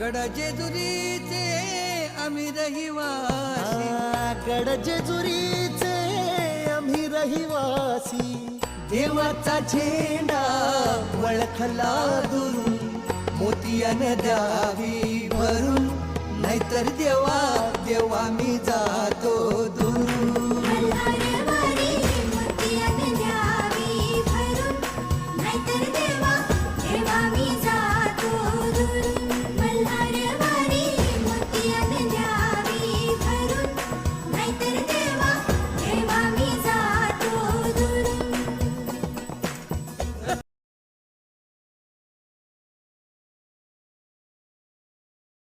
गडजेजुरीचे आम्ही रहिवासी. गडजेजुरीचे आम्ही रहिवासी. देवाचा झेंडा वळखला दुरून मोतियान द्यावी भरून नाहीतर देवा देवा मी जातो दुरून. नाहीतर